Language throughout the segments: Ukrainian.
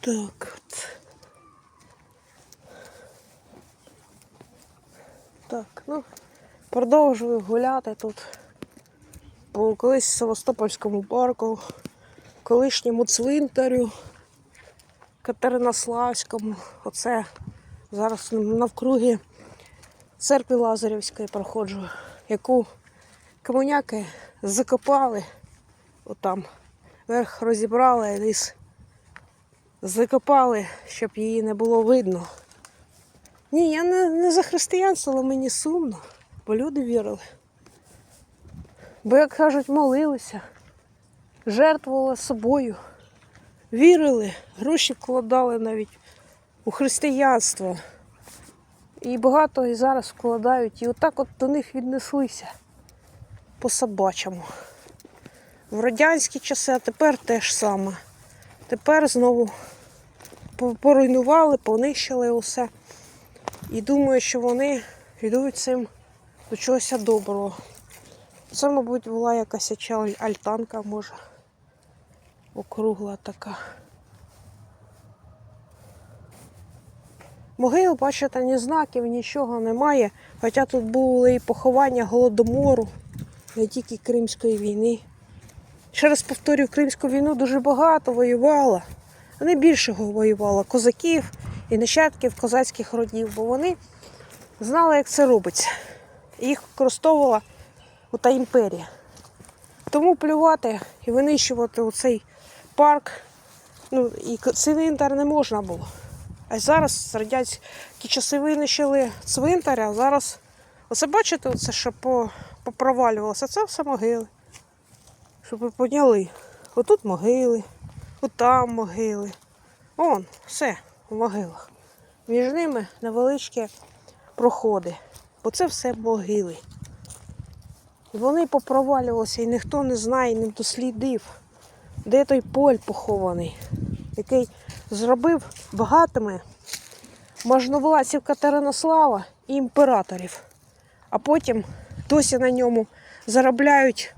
Так от. Так, ну, продовжую гуляти тут по колись Севастопольському парку, колишньому цвинтарю, Катеринославському. Оце зараз навкруги церкви Лазарівської проходжу, яку комуняки закопали отам. Верх розібрали, низ закопали, щоб її не було видно. Ні, я не, не за християнство, але мені сумно, бо люди вірили. Бо, як кажуть, молилися, жертвували собою, вірили, гроші вкладали навіть у християнство. І багато і зараз вкладають. І отак от до них віднеслися по собачому. В радянські часи, а тепер теж саме. Тепер знову поруйнували, понищили усе. І думаю, що вони йдуть цим до чогось доброго. Це, мабуть, була якась альтанка, може. Округла така. Могил, бачите, ні знаків, нічого немає. Хоча тут були і поховання голодомору, не тільки Кримської війни. Ще раз повторюю, Кримську війну дуже багато воювало. Вони більшого воювало козаків і нащадків козацьких родів, бо вони знали, як це робиться. Їх використовувала та імперія. Тому плювати і винищувати оцей парк, ну і цвинтар не можна було. А зараз радянські часи винищили цвинтар, а зараз, оце бачите, оце, що попровалювалося, це все могили. Щоб ви поняли. Отут могили, отам могили. Он, все в могилах. Між ними невеличкі проходи. Бо це все могили. І вони попровалювалися, і ніхто не знає, не дослідив, де той поль похований, який зробив багатими можновладців Катеринослава і імператорів. А потім досі на ньому заробляють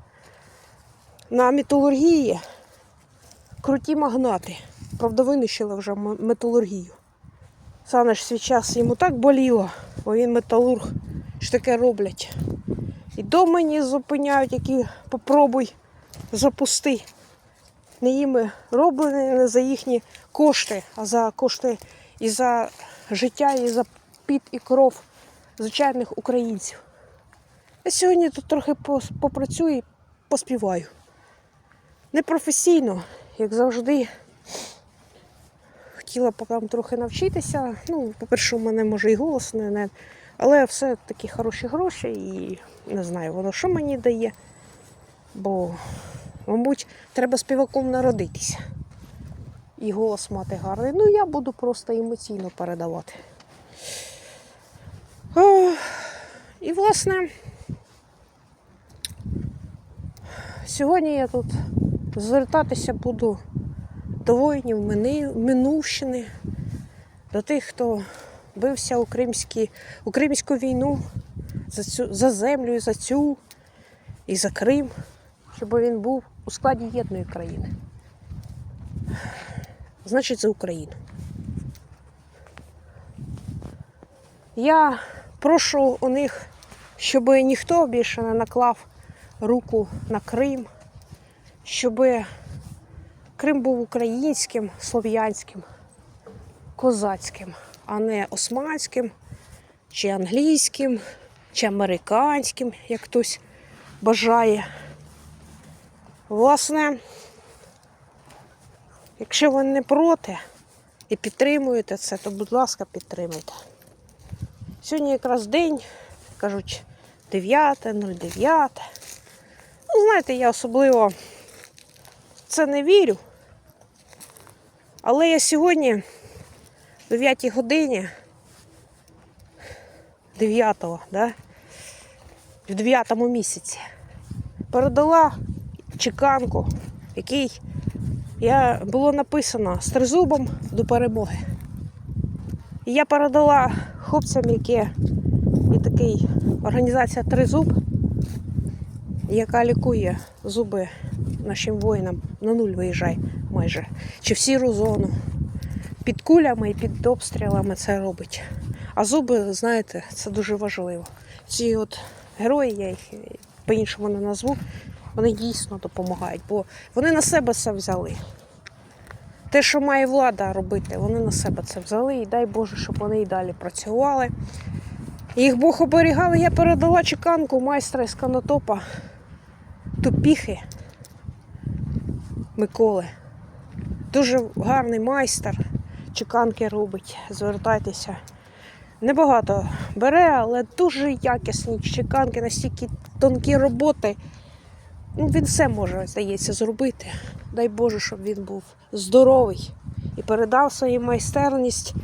на металургії круті магнати. Правда, винищили вже металургію. Саме ж свій час йому так боліло, бо він металург, що таке роблять. І до мені зупиняють, які попробуй запусти. Не їми роблені не за їхні кошти, а за кошти і за життя, і за піт і кров звичайних українців. Я сьогодні тут трохи попрацюю і поспіваю. Непрофесійно, як завжди. Хотіла там трохи навчитися. Ну, по-перше, у мене може і голос не, не. Але все такі хороші гроші і не знаю, воно що мені дає. Бо, мабуть, треба співаком народитися. І голос мати гарний. Ну, я буду просто емоційно передавати. О, і, власне, сьогодні я тут звертатися буду до воїнів Минувщини, до тих, хто бився у, Кримській, у Кримську війну за, цю, за землю, і за цю і за Крим, щоб він був у складі єдної країни. Значить, за Україну. Я прошу у них, щоб ніхто більше не наклав руку на Крим, щоб Крим був українським, слов'янським, козацьким, а не османським, чи англійським, чи американським, як хтось бажає. Власне, якщо ви не проти і підтримуєте це, то, будь ласка, підтримуйте. Сьогодні якраз день, кажуть, 9.09. Ну, знаєте, я особливо це не вірю. Але я сьогодні в 9 годині 9-го, да? в 9 місяці передала чеканку, який я, було написано з тризубом до перемоги. І я передала хлопцям, які є такий організація Тризуб, яка лікує зуби нашим воїнам на нуль виїжджає майже. Чи в сіру зону, під кулями і під обстрілами це робить. А зуби, знаєте, це дуже важливо. Ці от герої, я їх по-іншому не назву, вони дійсно допомагають, бо вони на себе це взяли. Те, що має влада робити, вони на себе це взяли. І дай Боже, щоб вони і далі працювали. Їх Бог оберігав, я передала чеканку майстра із канотопа Тупіхи Миколи. Дуже гарний майстер. Чеканки робить. Звертайтеся. Небагато бере, але дуже якісні чеканки, настільки тонкі роботи. Ну, він все може, здається, зробити. Дай Боже, щоб він був здоровий і передав свою майстерність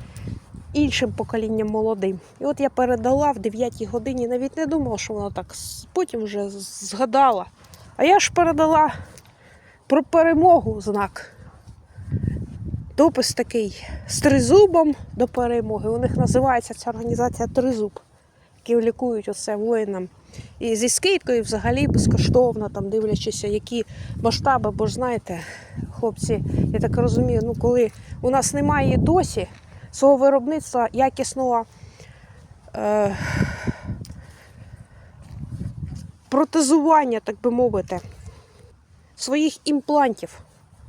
іншим поколінням молодим. І от я передала в 9 годині, навіть не думала, що вона так потім вже згадала. А я ж передала про перемогу знак. Допис такий з тризубом до перемоги. У них називається ця організація Тризуб, які лікують оце воїнам. І зі скидкою взагалі безкоштовно, там дивлячись, які масштаби, бо ж знаєте, хлопці, я так розумію, ну коли у нас немає досі свого виробництва якісного е, протезування, так би мовити, своїх імплантів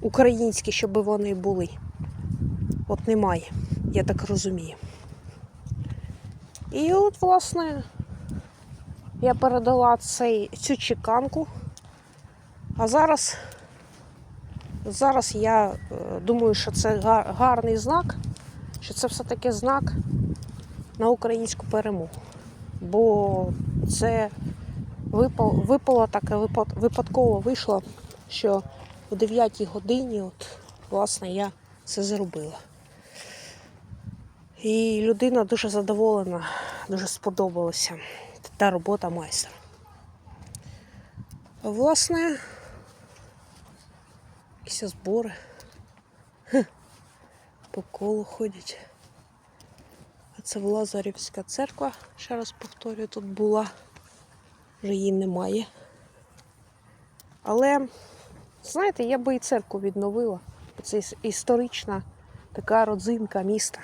українських, щоб вони були. От немає, я так розумію. І от, власне, я передала цей, цю чеканку. А зараз, зараз я е, думаю, що це гарний знак, що це все-таки знак на українську перемогу. Бо це випало, випало таке випад- випадково вийшло, що о 9 годині, от, власне, я це зробила. І людина дуже задоволена, дуже сподобалася та робота майстра. Власне, якісь збори Хе, по колу ходять. А це Лазарівська церква, ще раз повторюю, тут була, вже її немає. Але, знаєте, я би і церкву відновила. Це історична така родзинка міста.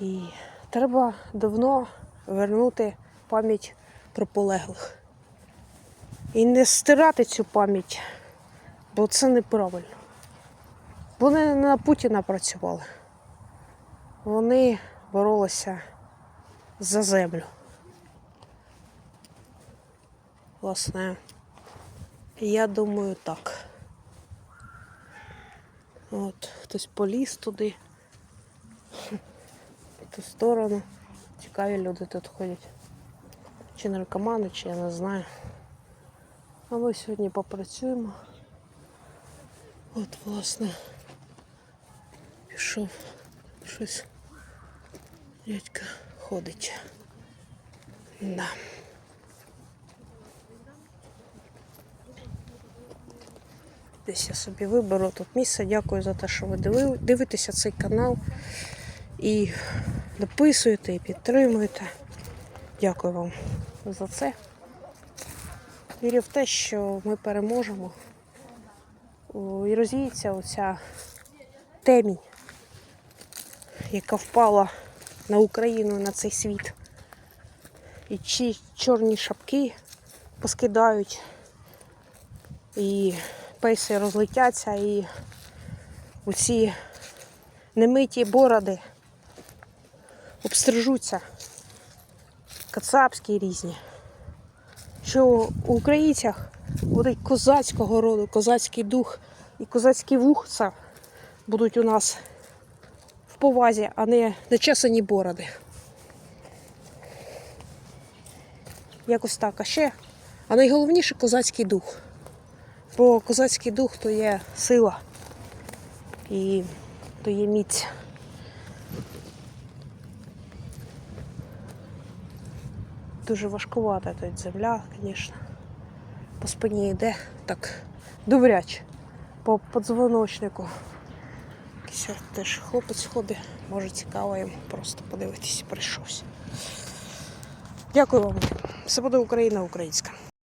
І треба давно вернути пам'ять про полеглих. І не стирати цю пам'ять, бо це неправильно. Вони не на Путіна працювали. Вони боролися за землю. Власне, я думаю так. От, хтось поліз туди, в ту сторону. Цікаві люди тут ходять. Чи наркомани, чи я не знаю. А ми сьогодні попрацюємо. От, власне, пішов щось. Дядька ходить. Да. Десь я собі виберу тут місце. Дякую за те, що ви дивитеся цей канал і дописуєте і підтримуєте. Дякую вам за це. Вірю в те, що ми переможемо. І розвіється оця темінь, яка впала на Україну, на цей світ. І чорні шапки поскидають, і пейси розлетяться, і оці немиті бороди обстрижуться, кацапські різні. Що у українцях буде козацького роду, козацький дух і козацькі вухца будуть у нас в повазі, а не нечесані бороди. Якось так. А ще, а найголовніше козацький дух. Бо козацький дух то є сила і то є міць. Дуже важкувата тут земля, звісно. По спині йде так добряче. По подзвоночнику. Якийсь теж хлопець ходить, може цікаво йому просто подивитися, прийшовся. Дякую вам. Все буде Україна українська.